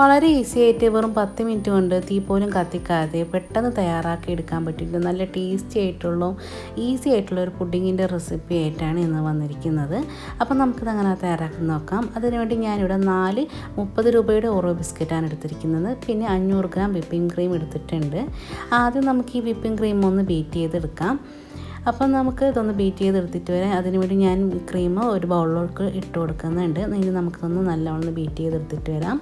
വളരെ ഈസി ആയിട്ട് വെറും പത്ത് മിനിറ്റ് കൊണ്ട് തീ പോലും കത്തിക്കാതെ പെട്ടെന്ന് തയ്യാറാക്കി എടുക്കാൻ പറ്റിയിട്ട് നല്ല ടേസ്റ്റി ആയിട്ടുള്ള ഈസി ആയിട്ടുള്ള ഒരു പുഡിങ്ങിന്റെ റെസിപ്പി ആയിട്ടാണ് ഇന്ന് വന്നിരിക്കുന്നത്. അപ്പോൾ നമുക്കിത് അങ്ങനെ തയ്യാറാക്കി നോക്കാം. അതിനുവേണ്ടി ഞാനിവിടെ നാല് മുപ്പത് രൂപയുടെ ഓറോ ബിസ്ക്കറ്റാണ് എടുത്തിരിക്കുന്നത്. പിന്നെ അഞ്ഞൂറ് ഗ്രാം വിപ്പിംഗ് ക്രീം എടുത്തിട്ടുണ്ട്. ആദ്യം നമുക്ക് ഈ വിപ്പിംഗ് ക്രീം ഒന്ന് ബീറ്റ് ചെയ്തെടുക്കാം. അപ്പം നമുക്ക് ഇതൊന്ന് ബീറ്റ് ചെയ്ത് എടുത്തിട്ട് വരാം അതിനുവേണ്ടി ഞാൻ ക്രീം ഒരു ബൗളിലേക്ക് ഇട്ട് കൊടുക്കുന്നുണ്ട്. ഇനി നമുക്കിതൊന്ന് നല്ലവണ്ണം ബീറ്റ് ചെയ്ത് എടുത്തിട്ട് വരാം.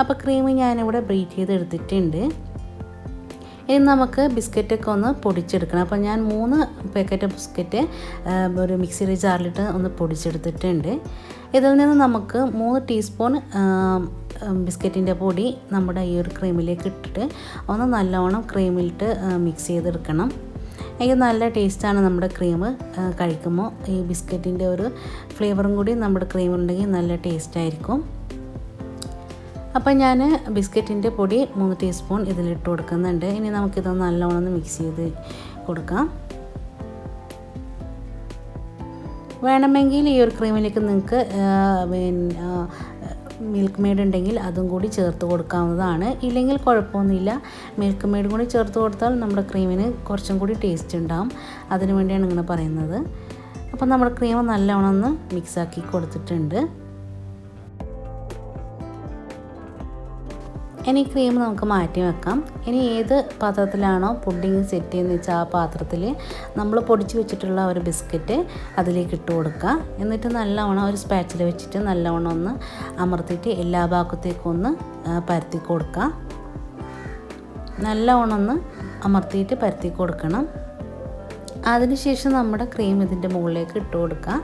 അപ്പോൾ ക്രീം ഞാനിവിടെ ബീറ്റ് ചെയ്ത് എടുത്തിട്ടുണ്ട് ഇനി നമുക്ക് ബിസ്ക്കറ്റൊക്കെ ഒന്ന് പൊടിച്ചെടുക്കണം. അപ്പോൾ ഞാൻ മൂന്ന് പാക്കറ്റ് ബിസ്ക്കറ്റ് ഒരു മിക്സിയുടെ ജാറിലിട്ട് ഒന്ന് പൊടിച്ചെടുത്തിട്ടുണ്ട്. ഇതിൽ നിന്ന് നമുക്ക് മൂന്ന് ടീസ്പൂൺ ബിസ്ക്കറ്റിന്റെ പൊടി നമ്മുടെ ഈ ഒരു ക്രീമിലേക്ക് ഇട്ടിട്ട് ഒന്ന് നല്ലവണ്ണം ക്രീമിലിട്ട് മിക്സ് ചെയ്തെടുക്കണം. എനിക്ക് നല്ല ടേസ്റ്റാണ് നമ്മുടെ ക്രീം കഴിക്കുമ്പോൾ. ഈ ബിസ്ക്കറ്റിന്റെ ഒരു ഫ്ലേവറും കൂടി നമ്മുടെ ക്രീമിലുണ്ടെങ്കിൽ നല്ല ടേസ്റ്റായിരിക്കും. അപ്പം ഞാൻ ബിസ്ക്കറ്റിന്റെ പൊടി മൂന്ന് ടീസ്പൂൺ ഇതിലിട്ട് കൊടുക്കുന്നുണ്ട്. ഇനി നമുക്കിതൊന്ന് നല്ലോണം ഒന്ന് മിക്സ് ചെയ്ത് കൊടുക്കാം. വേണമെങ്കിൽ ഈ ഒരു ക്രീമിലേക്ക് നിങ്ങൾക്ക് മിൽക്ക് മെയ്ഡ് ഉണ്ടെങ്കിൽ അതും കൂടി ചേർത്ത് കൊടുക്കാവുന്നതാണ്. ഇല്ലെങ്കിൽ കുഴപ്പമൊന്നുമില്ല. മിൽക്ക് മെയ്ഡ് കൂടി ചേർത്ത് കൊടുത്താൽ നമ്മുടെ ക്രീമിന് കുറച്ചും കൂടി ടേസ്റ്റ് ഉണ്ടാവും. അതിനു വേണ്ടിയാണ് ഇങ്ങനെ പറയുന്നത്. അപ്പോൾ നമ്മുടെ ക്രീം നല്ലവണ്ണം ഒന്ന് മിക്സാക്കി കൊടുത്തിട്ടുണ്ട്. ഇനി ക്രീം നമുക്ക് മാറ്റി വെക്കാം. ഇനി ഏത് പാത്രത്തിലാണോ പുഡിങ് സെറ്റ് ചെയ്യുന്നത് വെച്ചാൽ ആ പാത്രത്തിൽ നമ്മൾ പൊടിച്ച് വെച്ചിട്ടുള്ള ഒരു ബിസ്ക്കറ്റ് അതിലേക്ക് ഇട്ട് കൊടുക്കുക. എന്നിട്ട് നല്ലവണ്ണം ഒരു സ്പാച്ചിൽ വെച്ചിട്ട് നല്ലവണ്ണം ഒന്ന് അമർത്തിയിട്ട് എല്ലാ ഭാഗത്തേക്കും ഒന്ന് പരത്തി കൊടുക്കുക. നല്ലവണ്ണം ഒന്ന് അമർത്തിയിട്ട് പരത്തി കൊടുക്കണം. അതിനുശേഷം നമ്മുടെ ക്രീം ഇതിന്റെ മുകളിലേക്ക് ഇട്ട് കൊടുക്കുക.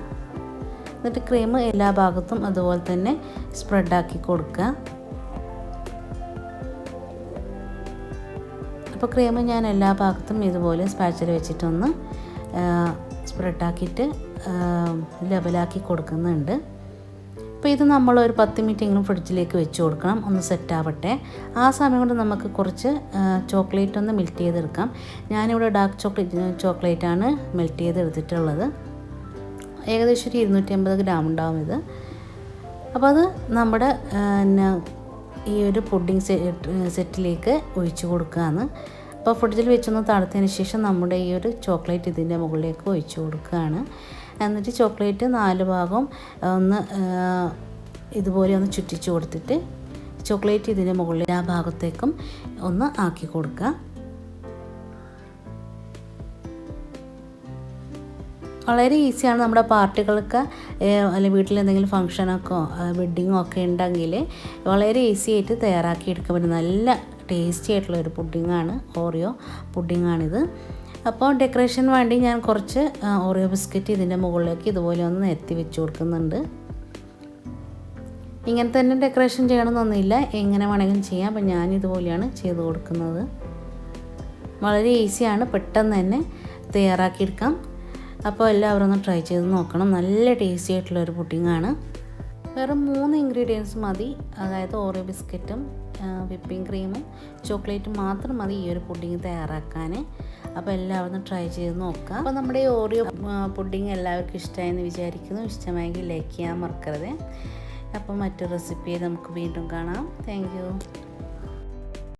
എന്നിട്ട് ക്രീം എല്ലാ ഭാഗത്തും അതുപോലെ തന്നെ സ്പ്രെഡാക്കി കൊടുക്കുക. അപ്പോൾ ക്രീം ഞാൻ എല്ലാ ഭാഗത്തും ഇതുപോലെ സ്പാച്ചിൽ വെച്ചിട്ടൊന്ന് സ്പ്രെഡാക്കിയിട്ട് ലെവലാക്കി കൊടുക്കുന്നുണ്ട്. അപ്പോൾ ഇത് നമ്മൾ ഒരു പത്ത് മിനിറ്റെങ്കിലും ഫ്രിഡ്ജിലേക്ക് വെച്ച് കൊടുക്കണം ഒന്ന് സെറ്റാവട്ടെ ആ സമയം കൊണ്ട് നമുക്ക് കുറച്ച് ചോക്ലേറ്റ് ഒന്ന് മെൽറ്റ് ചെയ്തെടുക്കാം. ഞാനിവിടെ ഡാർക്ക് ചോക്ലേറ്റ് ചോക്ലേറ്റാണ് മെൽറ്റ് ചെയ്തെടുത്തിട്ടുള്ളത്. ഏകദേശം ഒരു ഇരുന്നൂറ്റി അമ്പത് ഗ്രാം ഉണ്ടാവും ഇത്. അപ്പോൾ അത് നമ്മുടെ ഈ ഒരു പുഡിംഗ് സെറ്റിലേക്ക് ഒഴിച്ചു കൊടുക്കുകയാണ് അപ്പോൾ ഫ്രിഡ്ജിൽ വെച്ചൊന്ന് തണുത്തതിന് ശേഷം നമ്മുടെ ഈ ഒരു ചോക്ലേറ്റ് ഇതിന്റെ മുകളിലേക്ക് ഒഴിച്ചു കൊടുക്കുകയാണ്. എന്നിട്ട് ചോക്ലേറ്റ് നാല് ഭാഗം ഒന്ന് ഇതുപോലെ ഒന്ന് ചുറ്റിച്ചു കൊടുത്തിട്ട് ചോക്ലേറ്റ് ഇതിന്റെ മുകളിൽ ആ ഭാഗത്തേക്കും ഒന്ന് ആക്കി കൊടുക്കുക. വളരെ ഈസിയാണ് നമ്മുടെ പാർട്ടികൾക്ക് അല്ലെങ്കിൽ വീട്ടിൽ എന്തെങ്കിലും ഫങ്ഷനൊക്കെ വെഡ്ഡിങ്ങോ ഒക്കെ ഉണ്ടെങ്കിൽ വളരെ ഈസി ആയിട്ട് തയ്യാറാക്കി എടുക്കാൻ പറ്റും. നല്ല ടേസ്റ്റി ആയിട്ടുള്ള ഒരു പുഡിങ്ങാണ് ഓറിയോ പുഡിങ്ങാണിത്. അപ്പോൾ ഡെക്കറേഷൻ വേണ്ടി ഞാൻ കുറച്ച് ഓറിയോ ബിസ്ക്കറ്റ് ഇതിന്റെ മുകളിലേക്ക് ഇതുപോലെ ഒന്ന് നിരത്തി വെച്ച് കൊടുക്കുന്നുണ്ട്. ഇങ്ങനെ തന്നെ ഡെക്കറേഷൻ ചെയ്യണമെന്നൊന്നുമില്ല. എങ്ങനെ വേണമെങ്കിലും ചെയ്യാം. അപ്പം ഞാൻ ഇതുപോലെയാണ് ചെയ്ത് കൊടുക്കുന്നത്. വളരെ ഈസിയാണ്. പെട്ടെന്ന് തന്നെ തയ്യാറാക്കിയെടുക്കാം. അപ്പോൾ എല്ലാവരും ഒന്ന് ട്രൈ ചെയ്ത് നോക്കണം. നല്ല ടേസ്റ്റി ആയിട്ടുള്ള ഒരു പുഡിങ്ങാണ്. വെറും മൂന്ന് ഇൻഗ്രീഡിയൻസ് മതി. അതായത് ഓറിയോ ബിസ്ക്കറ്റും വിപ്പിംഗ് ക്രീമും ചോക്ലേറ്റും മാത്രം മതി ഈ ഒരു പുഡിങ് തയ്യാറാക്കാൻ. അപ്പോൾ എല്ലാവരും ട്രൈ ചെയ്ത് നോക്കുക. അപ്പോൾ നമ്മുടെ ഈ ഓറിയോ പുഡിങ് എല്ലാവർക്കും ഇഷ്ടമായെന്ന് വിചാരിക്കുന്നു. ഇഷ്ടമായെങ്കിൽ ലൈക്ക് ചെയ്യാൻ മറക്കരുത്. അപ്പോൾ മറ്റൊരു റെസിപ്പിയെ നമുക്ക് വീണ്ടും കാണാം. താങ്ക്